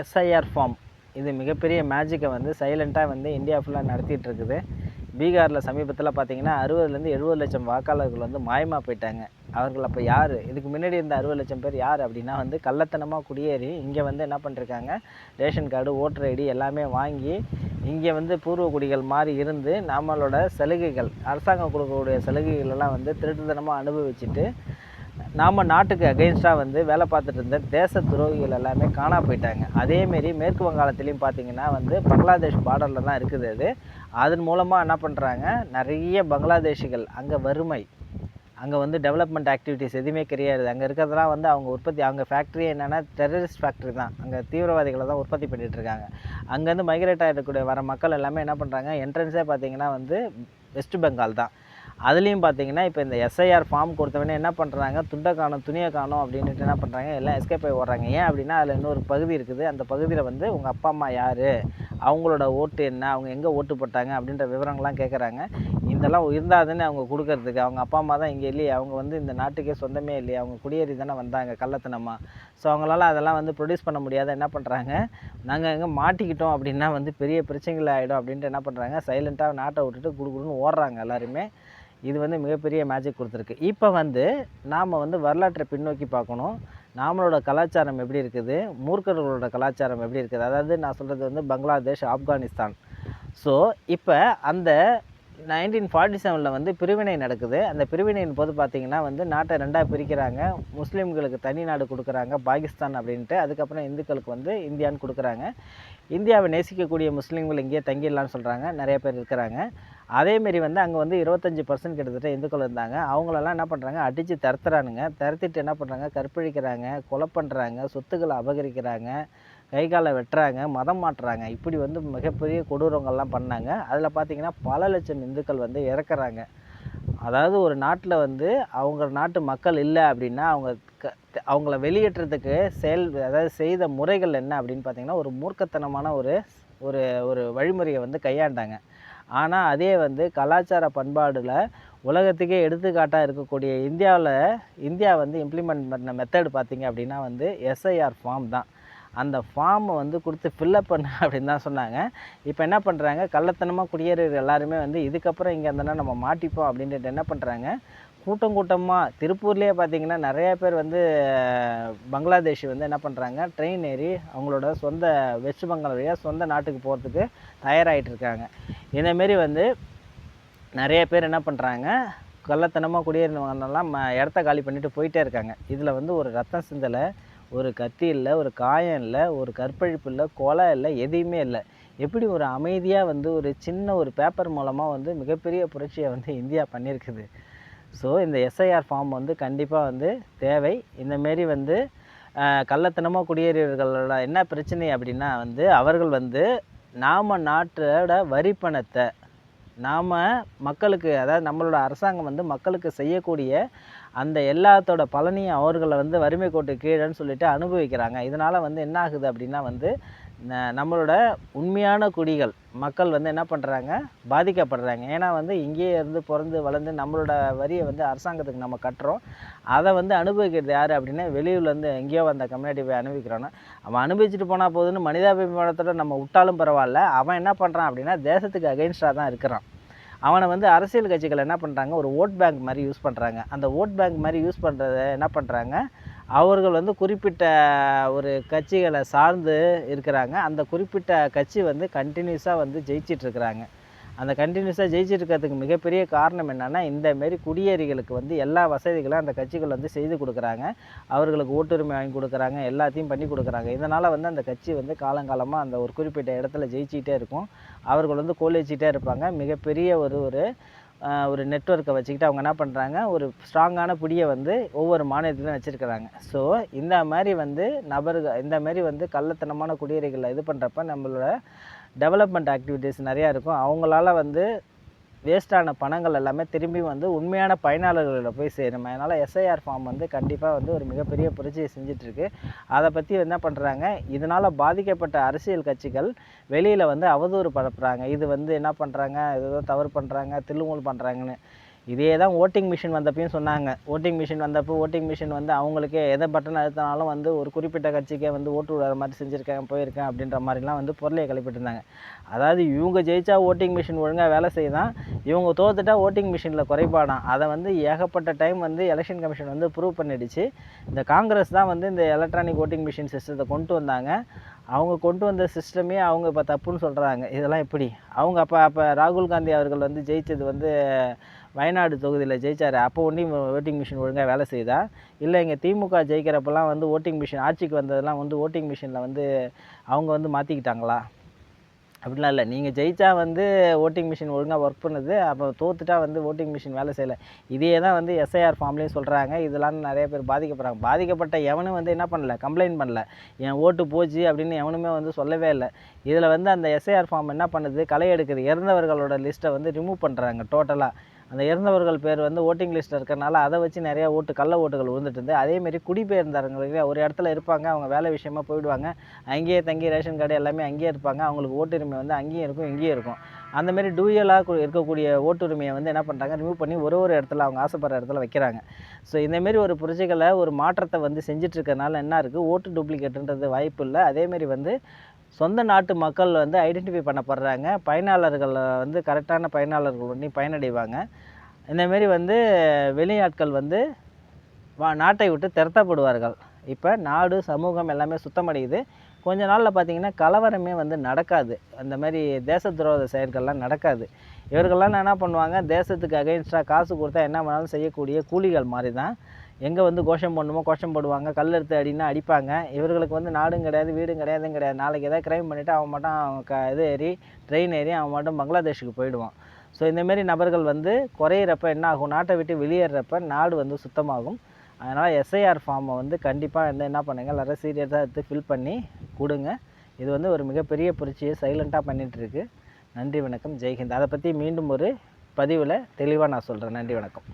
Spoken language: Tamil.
எஸ்ஐஆர் ஃபார்ம் இது மிகப்பெரிய மேஜிக்கை வந்து சைலண்ட்டாக வந்து இந்தியா ஃபுல்லாக நடத்திட்டு இருக்குது பீகாரில் சமீபத்தில் பார்த்தீங்கன்னா அறுபதுலேருந்து எழுபது லட்சம் வாக்காளர்கள் வந்து மாயமாக போயிட்டாங்க. அவர்கள் அப்போ யார்? இதுக்கு முன்னாடி இருந்த அறுபது லட்சம் பேர் யார் அப்படின்னா வந்து கள்ளத்தனமாக குடியேறி இங்கே வந்து என்ன பண்ணிருக்காங்க ரேஷன் கார்டு ஓட்டர் ஐடி எல்லாமே வாங்கி இங்கே வந்து பூர்வ குடிகள் மாதிரி இருந்து நம்மளோட சலுகைகள் அரசாங்கம் கொடுக்கக்கூடிய சலுகைகள் எல்லாம் வந்து திருட்டுத்தனமாக அனுபவிச்சுட்டு நாம் நாட்டுக்கு அகெயின்ஸ்டாக வந்து வேலை பார்த்துட்டு இருந்த தேச துரோகிகள் எல்லாமே காணா போயிட்டாங்க. அதேமாரி மேற்கு வங்காளத்துலேயும் பார்த்தீங்கன்னா வந்து பங்களாதேஷ் பார்டரில் தான் இருக்குது அது. அதன் மூலமாக என்ன பண்ணுறாங்க நிறைய பங்களாதேஷிகள் அங்கே வறுமை அங்கே வந்து டெவலப்மெண்ட் ஆக்டிவிட்டீஸ் எதுவுமே கிடையாது. அங்கே இருக்கிறதெல்லாம் வந்து அவங்க உற்பத்தி அவங்க ஃபேக்ட்ரி என்னென்னா டெரரிஸ்ட் ஃபேக்ட்ரி தான். அங்கே தீவிரவாதிகளை தான் உற்பத்தி பண்ணிகிட்ருக்காங்க இருக்காங்க. அங்கேருந்து மைக்ரேட் ஆகிடக்கூடிய வர மக்கள் எல்லாமே என்ன பண்ணுறாங்க என்ட்ரன்ஸே பார்த்தீங்கன்னா வந்து வெஸ்ட் பெங்கால் தான். அதுலேயும் பார்த்தீங்கன்னா இப்போ இந்த எஸ்ஐஆர் ஃபார்ம் கொடுத்தவனே என்ன பண்ணுறாங்க துண்டை காணும் துணியை காணும் அப்படின்ட்டு என்ன பண்ணுறாங்க எல்லாம் எஸ்கேப் ஆகி ஓடுறாங்க. ஏன் அப்படின்னா அதில் இன்னொரு பகுதி இருக்குது. அந்த பகுதியில் வந்து உங்கள் அப்பா அம்மா யார்? அவங்களோட ஓட்டு என்ன? அவங்க எங்கே ஓட்டு போட்டாங்க? அப்படின்ற விவரங்கள்லாம் கேட்குறாங்க இதெல்லாம் இருந்தாதுன்னு அவங்க கொடுக்கறதுக்கு? அவங்க அப்பா அம்மா தான் இங்கே இல்லையே. அவங்க வந்து இந்த நாட்டுக்கே சொந்தமே இல்லையே. அவங்க குடியேறி தானே வந்தாங்க கள்ளத்தனமாக ஸோ அவங்களால அதெல்லாம் வந்து ப்ரொடியூஸ் பண்ண முடியாத என்ன பண்ணுறாங்க நாங்கள் எங்கே மாட்டிக்கிட்டோம் அப்படின்னா வந்து பெரிய பிரச்சனைகள் ஆகிடும் அப்படின்ட்டு என்ன பண்ணுறாங்க சைலண்ட்டாக நாட்டை விட்டுட்டு குடுகுடுன்னு ஓடுறாங்க எல்லாருமே. இது வந்து மிகப்பெரிய மேஜிக் கொடுத்துருக்கு. இப்போ வந்து நாம் வந்து வரலாற்றை பின்னோக்கி பார்க்கணும். நாமளோட கலாச்சாரம் எப்படி இருக்குது? மூர்க்கர்களோட கலாச்சாரம் எப்படி இருக்குது? அதாவது நான் சொல்கிறது வந்து பங்களாதேஷ் ஆப்கானிஸ்தான். ஸோ இப்போ அந்த நைன்டீன் ஃபார்ட்டி செவனில் வந்து பிரிவினை நடக்குது. அந்த பிரிவினையின் போது பார்த்தீங்கன்னா வந்து நாட்டை ரெண்டாக பிரிக்கிறாங்க. முஸ்லீம்களுக்கு தனி நாடு கொடுக்குறாங்க பாகிஸ்தான் அப்படின்ட்டு. அதுக்கப்புறம் இந்துக்களுக்கு வந்து இந்தியான்னு கொடுக்குறாங்க. இந்தியாவை நேசிக்கக்கூடிய முஸ்லீம்கள் இங்கேயே தங்கிடலான்னு சொல்கிறாங்க நிறைய பேர் இருக்கிறாங்க. அதேமாரி வந்து அங்கே வந்து இருபத்தஞ்சி பர்சன்ட் கிட்டத்தட்ட இந்துக்கள் இருந்தாங்க. அவங்களெல்லாம் என்ன பண்ணுறாங்க அடித்து தரத்துறானுங்க. தரத்திட்டு என்ன பண்ணுறாங்க கற்பழிக்கிறாங்க கொலை பண்ணுறாங்க சொத்துக்களை அபகரிக்கிறாங்க. கை காலை வெட்டுறாங்க மதம் மாட்டுறாங்க இப்படி வந்து மிகப்பெரிய கொடூரங்கள்லாம் பண்ணாங்க. அதில் பார்த்தீங்கன்னா பல லட்சம் இந்துக்கள் வந்து இறக்குறாங்க. அதாவது ஒரு நாட்டில் வந்து அவங்க நாட்டு மக்கள் இல்லை அப்படின்னா அவங்க க அவங்கள வெளியேற்றத்துக்கு செயல் அதாவது செய்த முறைகள் என்ன அப்படின்னு பார்த்தீங்கன்னா ஒரு மூர்க்கத்தனமான ஒரு ஒரு ஒரு வழிமுறையை வந்து கையாண்டாங்க. ஆனால் அதே வந்து கலாச்சார பண்பாடில் உலகத்துக்கே எடுத்துக்காட்டாக இருக்கக்கூடிய இந்தியாவில் இந்தியா வந்து இம்ப்ளிமெண்ட் பண்ண மெத்தட் பார்த்தீங்க அப்படின்னா வந்து எஸ்ஐஆர் ஃபார்ம் தான். அந்த ஃபார்மை வந்து கொடுத்து ஃபில்லப் பண்ண அப்படின்னு தான் சொன்னாங்க. இப்போ என்ன பண்ணுறாங்க கள்ளத்தனமாக குடியேறுகிற எல்லாருமே வந்து இதுக்கப்புறம் இங்கே இருந்தனா நம்ம மாட்டிப்போம் அப்படின்ட்டு என்ன பண்ணுறாங்க கூட்டம் கூட்டமாக திருப்பூர்லேயே பார்த்தீங்கன்னா நிறையா பேர் வந்து பங்களாதேஷ் வந்து என்ன பண்ணுறாங்க ட்ரெயின் ஏறி அவங்களோட சொந்த வெஸ்ட் பெங்கால் வழியாக சொந்த நாட்டுக்கு போகிறதுக்கு தயாராகிட்டு இருக்காங்க. இந்தமாரி வந்து நிறைய பேர் என்ன பண்ணுறாங்க கள்ளத்தனமாக குடியேறினவங்கலாம் ம இடத்த காலி பண்ணிவிட்டு போயிட்டே இருக்காங்க. இதில் வந்து ஒரு ரத்தம் சிந்தலை. ஒரு கத்தி இல்லை ஒரு காயம் இல்லை ஒரு கற்பழிப்பு இல்லை கொலை இல்லை எதையுமே இல்லை. எப்படி ஒரு அமைதியாக வந்து ஒரு சின்ன ஒரு பேப்பர் மூலமாக வந்து மிகப்பெரிய புரட்சியை வந்து இந்தியா பண்ணியிருக்குது? ஸோ இந்த எஸ்ஐஆர் ஃபார்ம் வந்து கண்டிப்பாக வந்து தேவை. இந்தமாரி வந்து கள்ளத்தனமாக குடியேறியவர்களோட என்ன பிரச்சனை அப்படின்னா வந்து அவர்கள் வந்து நாம் நாட்டோட வரி பணத்தை நாம் மக்களுக்கு அதாவது நம்மளோட அரசாங்கம் வந்து மக்களுக்கு செய்யக்கூடிய அந்த எல்லாத்தோட பலனையும் அவர்களை வந்து வறுமை கோட்டு கீழேன்னு சொல்லிட்டு அனுபவிக்கிறாங்க. இதனால் வந்து என்ன ஆகுது அப்படின்னா வந்து நம்மளோட உண்மையான குடிகள் மக்கள் வந்து என்ன பண்ணுறாங்க பாதிக்கப்படுறாங்க. ஏன்னா வந்து இங்கேயே இருந்து பிறந்து வளர்ந்து நம்மளோட வரியை வந்து அரசாங்கத்துக்கு நம்ம கட்டுறோம். அதை வந்து அனுபவிக்கிறது யார் அப்படின்னா வெளியூர்லேருந்து எங்கேயோ வந்த கம்யூனிட்டி போய் அனுபவிக்கிறோன்னா அவன் அனுபவிச்சுட்டு போனால் போதுன்னு மனிதாபிமானத்தோட நம்ம விட்டாலும் பரவாயில்ல. அவன் என்ன பண்ணுறான் அப்படின்னா தேசத்துக்கு அகெயின்ஸ்டாக தான் இருக்கிறான். அவனை வந்து அரசியல் கட்சிகள் என்ன பண்ணுறாங்க ஒரு ஓட் பேங்க் மாதிரி யூஸ் பண்ணுறாங்க அந்த ஓட் பேங்க் மாதிரி யூஸ் பண்ணுறத என்ன பண்ணுறாங்க அவர்கள் வந்து குறிப்பிட்ட ஒரு கட்சிகளை சார்ந்து இருக்கிறாங்க. அந்த குறிப்பிட்ட கட்சி வந்து கண்டினியூஸாக வந்து ஜெயிச்சிட்ருக்கிறாங்க. அந்த கண்டினியூஸாக ஜெயிச்சிட்டு இருக்கிறதுக்கு மிகப்பெரிய காரணம் என்னென்னா இந்தமாரி குடியேறிகளுக்கு வந்து எல்லா வசதிகளும் அந்த கட்சிகள் வந்து செய்து கொடுக்குறாங்க. அவர்களுக்கு ஓட்டுரிமை வாங்கி கொடுக்குறாங்க எல்லாத்தையும் பண்ணி கொடுக்குறாங்க. இதனால் வந்து அந்த கட்சி வந்து காலங்காலமாக அந்த ஒரு குறிப்பிட்ட இடத்துல ஜெயிச்சிக்கிட்டே இருக்கும். அவர்கள் வந்து கோலிச்சிட்டே இருப்பாங்க. மிகப்பெரிய ஒரு ஒரு ஒரு நெட்ஒர்க்கை வச்சுக்கிட்டு அவங்க என்ன பண்ணுறாங்க ஒரு ஸ்ட்ராங்கான பிடியை வந்து ஒவ்வொரு மாநிலத்திலும் வச்சுருக்கிறாங்க. ஸோ இந்த மாதிரி வந்து நபர்கள் இந்த மாதிரி வந்து கள்ளத்தனமான குடியேறிகளை இது பண்ணுறப்ப நம்மளோட டெவலப்மெண்ட் ஆக்டிவிட்டீஸ் நிறையா இருக்கும். அவங்களால வந்து வேஸ்ட்டான பணங்கள் எல்லாமே திரும்பி வந்து உண்மையான பயனாளர்களில் போய் சேரும். அதனால் எஸ்ஐஆர் ஃபார்ம் வந்து கண்டிப்பாக வந்து ஒரு மிகப்பெரிய புரட்சியை செஞ்சிட்ருக்கு. அதை பற்றி என்ன பண்ணுறாங்க இதனால் பாதிக்கப்பட்ட அரசியல் கட்சிகள் வெளியில் வந்து அவதூறு பரப்புகிறாங்க இது வந்து என்ன பண்ணுறாங்க ஏதோ தவறு பண்ணுறாங்க தில்லுமுல் பண்ணுறாங்கன்னு இதே தான் ஓட்டிங் மிஷின் வந்தப்பையும் சொன்னாங்க. ஓட்டிங் மிஷின் வந்தப்போ ஓட்டிங் மிஷின் வந்து அவங்களுக்கே எதை பட்டன் அழுத்தினாலும் வந்து ஒரு குறிப்பிட்ட கட்சிக்கே வந்து ஓட்டு விடுற மாதிரி செஞ்சுருக்கேன் போயிருக்கேன் அப்படின்ற மாதிரிலாம் வந்து பொருளையை கிளப்பிட்டுருந்தாங்க அதாவது இவங்க ஜெயிச்சா ஓட்டிங் மிஷின் ஒழுங்காக வேலை செய்யுதான். இவங்க தோத்துட்டா ஓட்டிங் மிஷினில் குறைபாடாம். அதை வந்து ஏகப்பட்ட டைம் வந்து எலெக்ஷன் கமிஷன் வந்து ப்ரூவ் பண்ணிடுச்சு. இந்த காங்கிரஸ் தான் வந்து இந்த எலக்ட்ரானிக் ஓட்டிங் மிஷின் சிஸ்டத்தை கொண்டு வந்தாங்க. அவங்க கொண்டு வந்த சிஸ்டமே அவங்க இப்போ தப்புன்னு சொல்கிறாங்க இதெல்லாம் எப்படி? அவங்க அப்போ அப்போ ராகுல் காந்தி அவர்கள் வந்து ஜெயித்தது வந்து வயநாடு தொகுதியில் ஜெயிச்சார். அப்போ ஒன்றும் ஓட்டிங் மிஷின் ஒழுங்காக வேலை செய்தா? இல்லை இங்கே திமுக ஜெயிக்கிறப்பெல்லாம் வந்து ஓட்டிங் மிஷின் ஆட்சிக்கு வந்ததெல்லாம் வந்து ஓட்டிங் மிஷினில் வந்து அவங்க வந்து மாற்றிக்கிட்டாங்களா அப்படிலாம் இல்லை. நீங்கள் ஜெயித்தா வந்து ஓட்டிங் மிஷின் ஒழுங்காக ஒர்க் பண்ணுது. அப்போ தோத்துட்டா வந்து ஓட்டிங் மிஷின் வேலை செய்யலை. இதே தான் வந்து எஸ்ஐஆர் ஃபார்ம்லேயும் சொல்கிறாங்க இதெல்லாம் நிறைய பேர் பாதிக்கப்படுறாங்க. பாதிக்கப்பட்ட எவனும் வந்து என்ன பண்ணல? கம்ப்ளைண்ட் பண்ணல. என் ஓட்டு போச்சு அப்படின்னு எவனுமே வந்து சொல்லவே இல்லை. இதில் வந்து அந்த எஸ்ஐஆர் ஃபார்ம் என்ன பண்ணுது? களை எடுக்குது. இறந்தவர்களோட லிஸ்ட்டை வந்து ரிமூவ் பண்ணுறாங்க டோட்டலாக அந்த இறந்தவர்கள் பேர் வந்து ஓட்டிங் லிஸ்ட்டில் இருக்கறனால அதை வச்சு நிறையா ஓட்டு கள்ள ஓட்டுகள் விழுந்துட்டு இருந்து. அதேமாரி குடிபெயர்ந்தாரங்களுக்கு ஒரு இடத்துல இருப்பாங்க அவங்க வேலை விஷயமா போயிடுவாங்க. அங்கேயே தங்கி ரேஷன் கார்டு எல்லாமே அங்கேயே இருப்பாங்க. அவங்களுக்கு ஓட்டுரிமை வந்து அங்கேயும் இருக்கும் இங்கேயும் இருக்கும். அந்தமாரி டூயலாக இருக்கக்கூடிய ஓட்டுரிமையை வந்து என்ன பண்ணுறாங்க ரிமூவ் பண்ணி ஒரு ஒரு இடத்துல அவங்க ஆசைப்படுற இடத்துல வைக்கிறாங்க. ஸோ இந்தமாரி ஒரு புரட்சிகளை ஒரு மாற்றத்தை வந்து செஞ்சுட்டு என்ன இருக்குது ஓட்டு டூப்ளிகேட்டுன்றது வாய்ப்பு இல்லை. அதேமாரி வந்து சொந்த நாட்டு மக்கள் வந்து ஐடென்டிஃபை பண்ணப்படுறாங்க. பயனாளர்கள் வந்து கரெக்டான பயனாளர்கள் பண்ணி பயனடைவாங்க. இந்தமாரி வந்து வெளியாட்கள் வந்து வா நாட்டை விட்டு திரட்டப்படுவார்கள். இப்போ நாடு சமூகம் எல்லாமே சுத்தமடையுது. கொஞ்ச நாளில் பார்த்தீங்கன்னா கலவரமே வந்து நடக்காது. அந்த மாதிரி தேச துரோக செயல்கள்லாம் நடக்காது. இவர்கள்லாம் என்ன பண்ணுவாங்க? தேசத்துக்கு அகைன்ஸ்டாக காசு கொடுத்தா என்ன வேணாலும் செய்யக்கூடிய கூலிகள் மாதிரி தான் எங்கே வந்து கோஷம் பண்ணுமோ கோஷம் போடுவாங்க. கல் எடுத்து அடின்னா அடிப்பாங்க. இவர்களுக்கு வந்து நாடும் கிடையாது வீடும் கிடையாதும் கிடையாது. நாளைக்கு எதாவது க்ரைம் பண்ணிவிட்டு அவன் மட்டும் அவன் க இது ஏறி ட்ரெயின் ஏறி அவன் மட்டும் பங்களாதேஷுக்கு போயிடுவான். ஸோ இந்தமாரி நபர்கள் வந்து குறையிறப்ப என்ன ஆகும்? நாட்டை விட்டு வெளியேறப்ப நாடு வந்து சுத்தமாகும். அதனால் எஸ்ஐஆர் ஃபார்மை வந்து கண்டிப்பாக வந்து என்ன பண்ணுங்க? எல்லாரும் சீரியஸாக எடுத்து ஃபில் பண்ணி கொடுங்க. இது வந்து ஒரு மிகப்பெரிய புரட்சியை சைலண்ட்டாக பண்ணிகிட்ருக்கு நன்றி வணக்கம். ஜெய்ஹிந்த். அதை பற்றி மீண்டும் ஒரு பதிவில் தெளிவாக நான் சொல்கிறேன் நன்றி வணக்கம்.